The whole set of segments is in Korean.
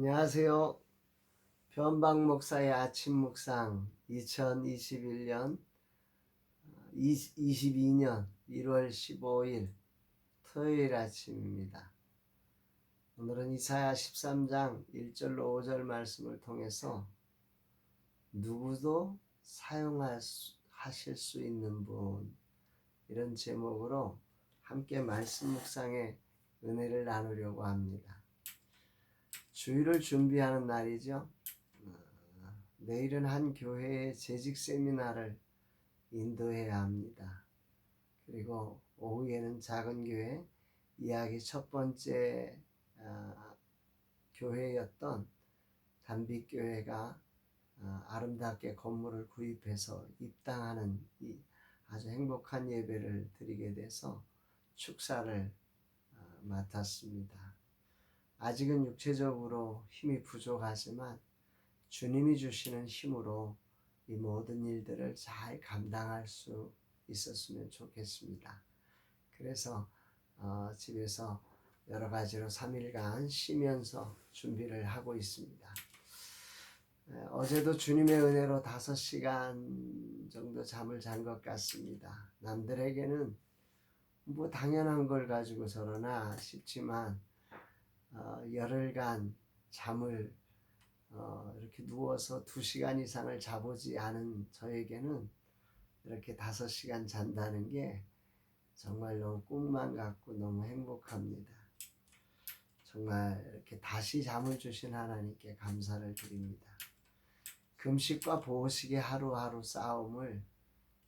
안녕하세요. 변방 목사의 아침 묵상 2021년 22년 1월 15일 토요일 아침입니다. 오늘은 이사야 13장 1절로 5절 말씀을 통해서 누구도 사용할 수, 하실 수 있는 분 이런 제목으로 함께 말씀 묵상의 은혜를 나누려고 합니다. 주일을 준비하는 날이죠. 어, 내일은 한 교회의 재직 세미나를 인도해야 합니다. 그리고 오후에는 작은 교회 이야기 첫 번째 아, 교회였던 단빛교회가 아, 아름답게 건물을 구입해서 입당하는 이 아주 행복한 예배를 드리게 돼서 축사를 아, 맡았습니다. 아직은 육체적으로 힘이 부족하지만 주님이 주시는 힘으로 이 모든 일들을 잘 감당할 수 있었으면 좋겠습니다. 그래서 어, 집에서 여러 가지로 3일간 쉬면서 준비를 하고 있습니다. 에, 어제도 주님의 은혜로 5시간 정도 잠을 잔 것 같습니다. 남들에게는 뭐 당연한 걸 가지고 저러나 싶지만 어, 열흘간 잠을 어, 이렇게 누워서 두 시간 이상을 자보지 않은 저에게는 이렇게 다섯 시간 잔다는 게 정말 너무 꿈만 같고 너무 행복합니다. 정말 이렇게 다시 잠을 주신 하나님께 감사를 드립니다. 금식과 보호식의 하루하루 싸움을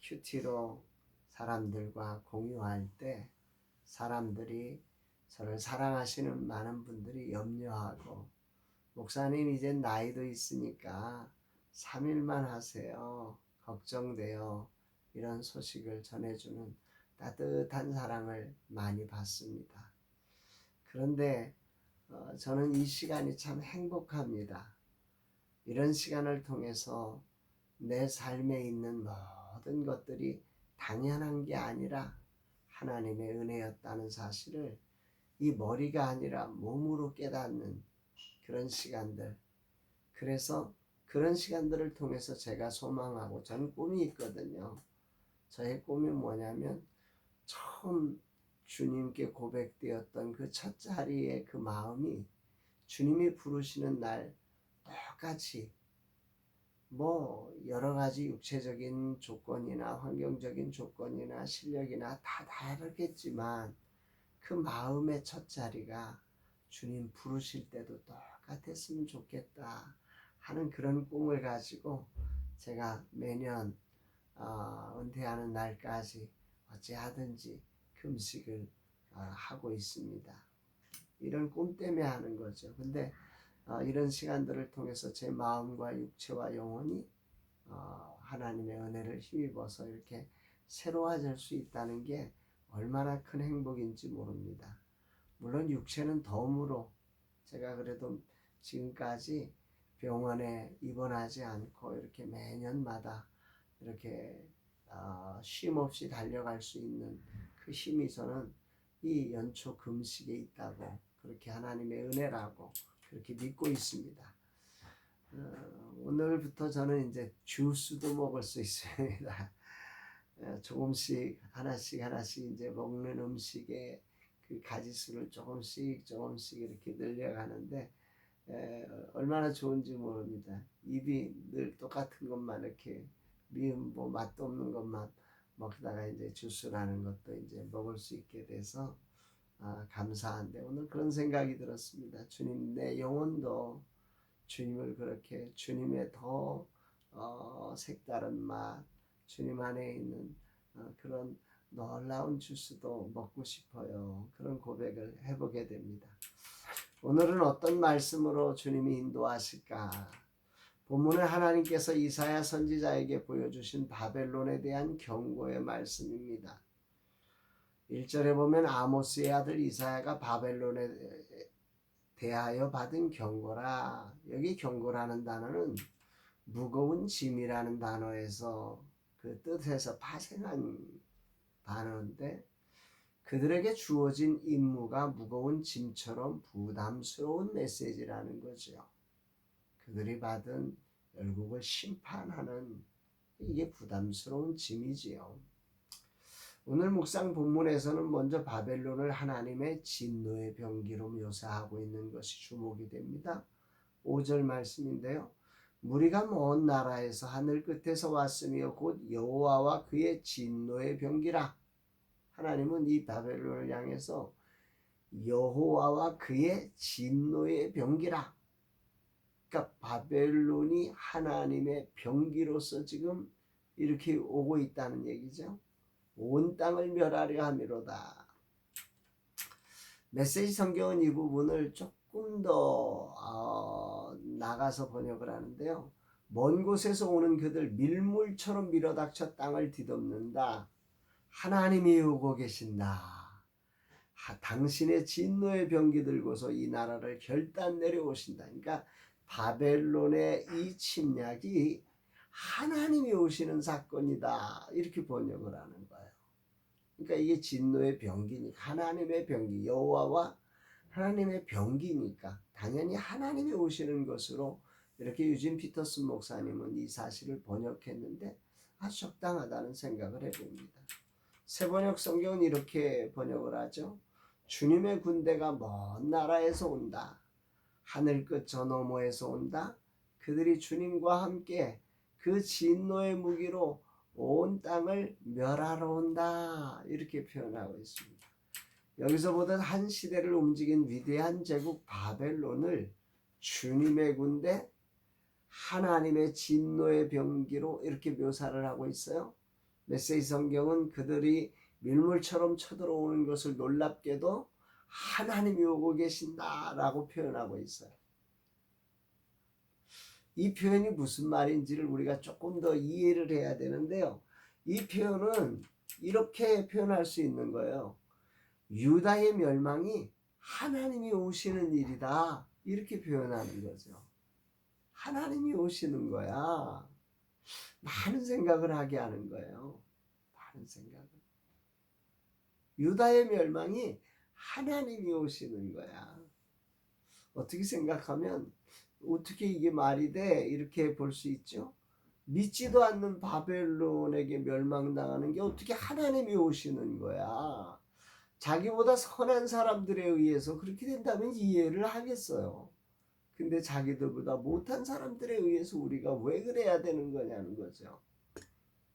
큐티로 사람들과 공유할 때 사람들이 저를 사랑하시는 많은 분들이 염려하고 목사님 이제 나이도 있으니까 3일만 하세요. 걱정돼요. 이런 소식을 전해주는 따뜻한 사랑을 많이 받습니다. 그런데 어, 저는 이 시간이 참 행복합니다. 이런 시간을 통해서 내 삶에 있는 모든 것들이 당연한 게 아니라 하나님의 은혜였다는 사실을 이 머리가 아니라 몸으로 깨닫는 그런 시간들. 그래서 그런 시간들을 통해서 제가 소망하고 전 꿈이 있거든요. 저의 꿈이 뭐냐면 처음 주님께 고백되었던 그 첫 자리의 그 마음이 주님이 부르시는 날 똑같이 뭐 여러 가지 육체적인 조건이나 환경적인 조건이나 실력이나 다 다르겠지만 그 마음의 첫 자리가 주님 부르실 때도 똑같았으면 좋겠다 하는 그런 꿈을 가지고 제가 매년 어, 은퇴하는 날까지 어찌하든지 금식을 어, 하고 있습니다. 이런 꿈 때문에 하는 거죠. 근데 어, 이런 시간들을 통해서 제 마음과 육체와 영혼이 어, 하나님의 은혜를 힘입어서 이렇게 새로워질 수 있다는 게 얼마나 큰 행복인지 모릅니다. 물론 육체는 덤으로 제가 그래도 지금까지 병원에 입원하지 않고 이렇게 매년마다 이렇게 어, 쉼 없이 달려갈 수 있는 그 힘이 저는 이 연초 금식에 있다고 그렇게 하나님의 은혜라고 그렇게 믿고 있습니다. 어, 오늘부터 저는 이제 주스도 먹을 수 있습니다. 어, 조금씩 하나씩 하나씩 이제 먹는 음식에 그 가지수를 조금씩 조금씩 이렇게 늘려가는데 에, 얼마나 좋은지 모릅니다. 입이 늘 똑같은 것만 이렇게 미음 뭐 맛도 없는 것만 먹다가 이제 주스라는 것도 이제 먹을 수 있게 돼서 아, 감사한데 오늘 그런 생각이 들었습니다. 주님 내 영혼도 주님을 그렇게 주님의 더 어, 색다른 맛 주님 안에 있는 어, 그런 놀라운 주스도 먹고 싶어요. 그런 고백을 해보게 됩니다. 오늘은 어떤 말씀으로 주님이 인도하실까? 본문은 하나님께서 이사야 선지자에게 보여주신 바벨론에 대한 경고의 말씀입니다. 1절에 보면 아모스의 아들 이사야가 바벨론에 대하여 받은 경고라. 여기 경고라는 단어는 무거운 짐이라는 단어에서 그 뜻에서 파생한 단어인데 그들에게 주어진 임무가 무거운 짐처럼 부담스러운 메시지라는 거죠. 그들이 받은 열국을 심판하는 이게 부담스러운 짐이지요. 오늘 묵상 본문에서는 먼저 바벨론을 하나님의 진노의 병기로 묘사하고 있는 것이 주목이 됩니다. 5절 말씀인데요. 무리가 먼 나라에서 하늘 끝에서 왔으며 곧 여호와와 그의 진노의 병기라. 하나님은 이 바벨론을 향해서 여호와와 그의 진노의 병기라. 그러니까 바벨론이 하나님의 병기로서 지금 이렇게 오고 있다는 얘기죠. 온 땅을 멸하려 함이로다. 메시지 성경은 이 부분을 조금 더 어, 나가서 번역을 하는데요. 먼 곳에서 오는 그들 밀물처럼 밀어닥쳐 땅을 뒤덮는다. 하나님이 오고 계신다. 하, 당신의 진노의 병기 들고서 이 나라를 결단 내려오신다. 그러니까 바벨론의 이 침략이 하나님이 오시는 사건이다. 이렇게 번역을 하는 거예요. 그러니까 이게 진노의 병기니까 하나님의 병기 여호와와 하나님의 병기니까 당연히 하나님이 오시는 것으로 이렇게 유진 피터슨 목사님은 이 사실을 번역했는데 아주 적당하다는 생각을 해봅니다. 세번역 성경은 이렇게 번역을 하죠. 주님의 군대가 먼 나라에서 온다. 하늘 끝 저 너머에서 온다. 그들이 주님과 함께 그 진노의 무기로 온 땅을 멸하러 온다. 이렇게 표현하고 있습니다. 여기서 보던 한 시대를 움직인 위대한 제국 바벨론을 주님의 군대, 하나님의 진노의 병기로 이렇게 묘사를 하고 있어요. 메시지 성경은 그들이 밀물처럼 쳐들어오는 것을 놀랍게도 하나님이 오고 계신다라고 표현하고 있어요. 이 표현이 무슨 말인지를 우리가 조금 더 이해를 해야 되는데요. 이 표현은 이렇게 표현할 수 있는 거예요. 유다의 멸망이 하나님이 오시는 일이다. 이렇게 표현하는 거죠. 하나님이 오시는 거야. 많은 생각을 하게 하는 거예요. 많은 생각을. 유다의 멸망이 하나님이 오시는 거야. 어떻게 생각하면 어떻게 이게 말이 돼? 이렇게 볼 수 있죠. 믿지도 않는 바벨론에게 멸망당하는 게 어떻게 하나님이 오시는 거야. 자기보다 선한 사람들에 의해서 그렇게 된다면 이해를 하겠어요. 근데 자기들보다 못한 사람들에 의해서 우리가 왜 그래야 되는 거냐는 거죠.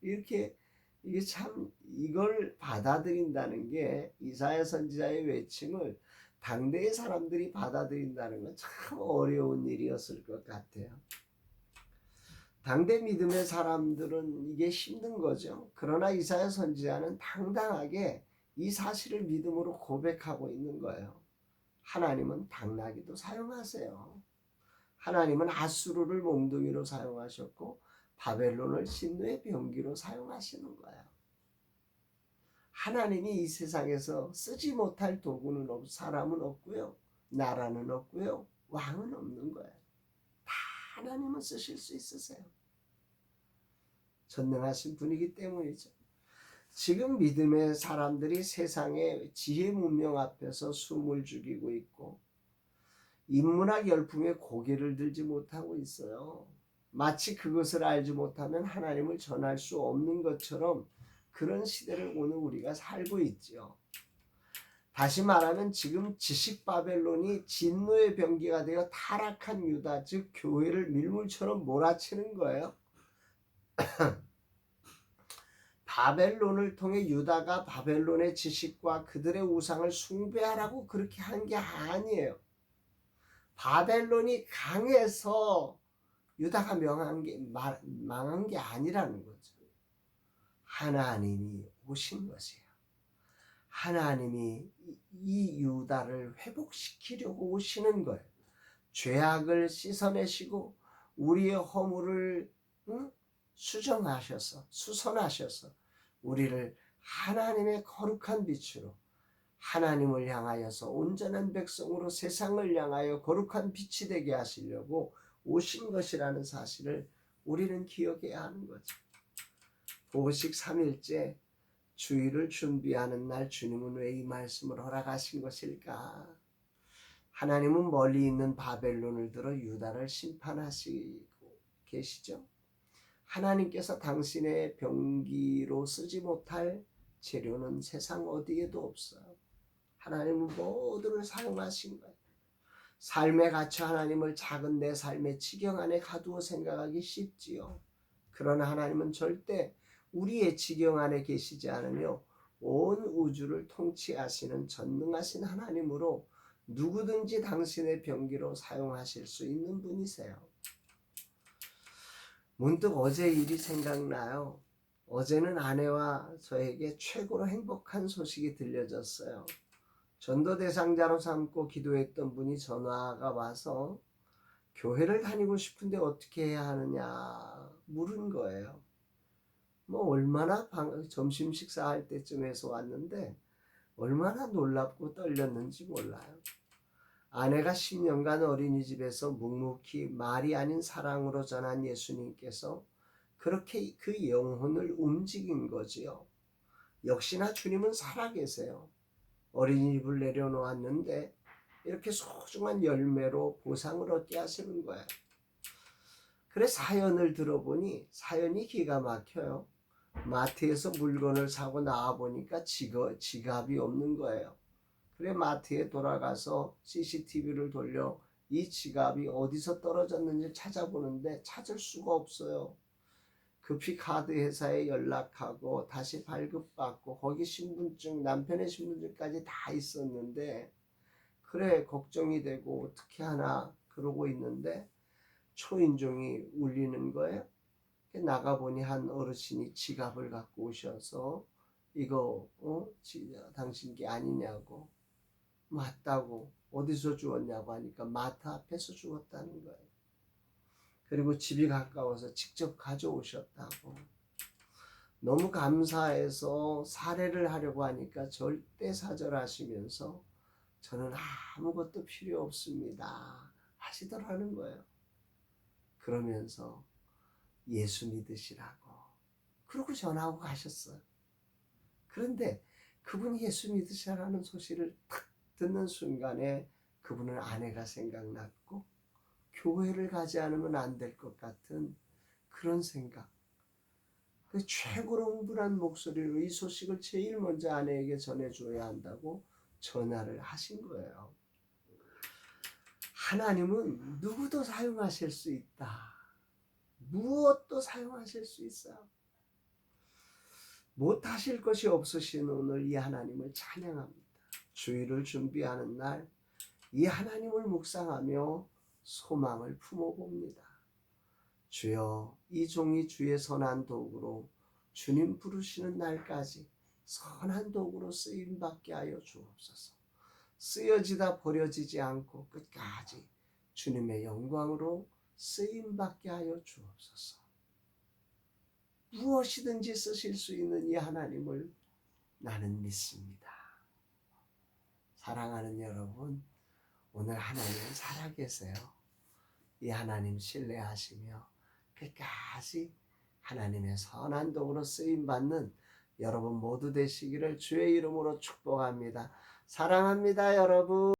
이렇게 이게 참 이걸 받아들인다는 게 이사야 선지자의 외침을 당대의 사람들이 받아들인다는 건 참 어려운 일이었을 것 같아요. 당대 믿음의 사람들은 이게 힘든 거죠. 그러나 이사야 선지자는 당당하게 이 사실을 믿음으로 고백하고 있는 거예요. 하나님은 당나귀도 사용하세요. 하나님은 아수르를 몽둥이로 사용하셨고 바벨론을 진노의 병기로 사용하시는 거예요. 하나님이 이 세상에서 쓰지 못할 도구는 없, 사람은 없고요. 나라는 없고요. 왕은 없는 거예요. 다 하나님은 쓰실 수 있으세요. 전능하신 분이기 때문이죠. 지금 믿음의 사람들이 세상의 지혜 문명 앞에서 숨을 죽이고 있고 인문학 열풍에 고개를 들지 못하고 있어요. 마치 그것을 알지 못하면 하나님을 전할 수 없는 것처럼 그런 시대를 오늘 우리가 살고 있죠. 다시 말하면 지금 지식 바벨론이 진노의 병기가 되어 타락한 유다 즉 교회를 밀물처럼 몰아치는 거예요. 바벨론을 통해 유다가 바벨론의 지식과 그들의 우상을 숭배하라고 그렇게 한 게 아니에요. 바벨론이 강해서 유다가 명한 게 망한 게 아니라는 거죠. 하나님이 오신 것이에요. 하나님이 이 유다를 회복시키려고 오시는 거예요. 죄악을 씻어내시고 우리의 허물을 응? 수정하셔서 수선하셔서 우리를 하나님의 거룩한 빛으로 하나님을 향하여서 온전한 백성으로 세상을 향하여 거룩한 빛이 되게 하시려고 오신 것이라는 사실을 우리는 기억해야 하는 거죠. 보식 3일째 주의를 준비하는 날 주님은 왜 이 말씀을 허락하신 것일까? 하나님은 멀리 있는 바벨론을 들어 유다를 심판하시고 계시죠. 하나님께서 당신의 병기로 쓰지 못할 재료는 세상 어디에도 없어요. 하나님은 모두를 사용하신 거예요. 삶에 갇혀 하나님을 작은 내 삶의 지경 안에 가두어 생각하기 쉽지요. 그러나 하나님은 절대 우리의 지경 안에 계시지 않으며 온 우주를 통치하시는 전능하신 하나님으로 누구든지 당신의 병기로 사용하실 수 있는 분이세요. 문득 어제 일이 생각나요. 어제는 아내와 저에게 최고로 행복한 소식이 들려졌어요. 전도 대상자로 삼고 기도했던 분이 전화가 와서 교회를 다니고 싶은데 어떻게 해야 하느냐 물은 거예요. 뭐 얼마나 방, 점심 식사할 때쯤에서 왔는데 얼마나 놀랍고 떨렸는지 몰라요. 아내가 10년간 어린이집에서 묵묵히 말이 아닌 사랑으로 전한 예수님께서 그렇게 그 영혼을 움직인 거지요. 역시나 주님은 살아계세요. 어린이집을 내려놓았는데 이렇게 소중한 열매로 보상을 얻게 하시는 거예요. 그래 사연을 들어보니 사연이 기가 막혀요. 마트에서 물건을 사고 나와 보니까 지갑이 없는 거예요. 그래 마트에 돌아가서 CCTV를 돌려 이 지갑이 어디서 떨어졌는지 찾아보는데 찾을 수가 없어요. 급히 카드 회사에 연락하고 다시 발급받고 거기 신분증 남편의 신분증까지 다 있었는데 그래 걱정이 되고 어떻게 하나 그러고 있는데 초인종이 울리는 거예요. 나가 보니 한 어르신이 지갑을 갖고 오셔서 이거 어 지, 당신 게 아니냐고 맞다고 어디서 주웠냐고 하니까 마트 앞에서 주웠다는 거예요. 그리고 집이 가까워서 직접 가져오셨다고. 너무 감사해서 사례를 하려고 하니까 절대 사절하시면서 저는 아무것도 필요 없습니다. 하시더라는 거예요. 그러면서 예수 믿으시라고. 그러고 전화하고 가셨어요. 그런데 그분이 예수 믿으시라는 소식을 탁 듣는 순간에 그분은 아내가 생각났고 교회를 가지 않으면 안 될 것 같은 그런 생각. 그 최고로 흥분한 목소리로 이 소식을 제일 먼저 아내에게 전해줘야 한다고 전화를 하신 거예요. 하나님은 누구도 사용하실 수 있다. 무엇도 사용하실 수 있어요. 못하실 것이 없으신 오늘 이 하나님을 찬양합니다. 주의를 준비하는 날, 이 하나님을 묵상하며 소망을 품어봅니다. 주여, 이 종이 주의 선한 도구로 주님 부르시는 날까지 선한 도구로 쓰임 받게 하여 주옵소서. 쓰여지다 버려지지 않고 끝까지 주님의 영광으로 쓰임 받게 하여 주옵소서. 무엇이든지 쓰실 수 있는 이 하나님을 나는 믿습니다. 사랑하는 여러분, 오늘 하나님은 살아계세요. 이 하나님 신뢰하시며 끝까지 하나님의 선한 도구로 쓰임 받는 여러분 모두 되시기를 주의 이름으로 축복합니다. 사랑합니다, 여러분.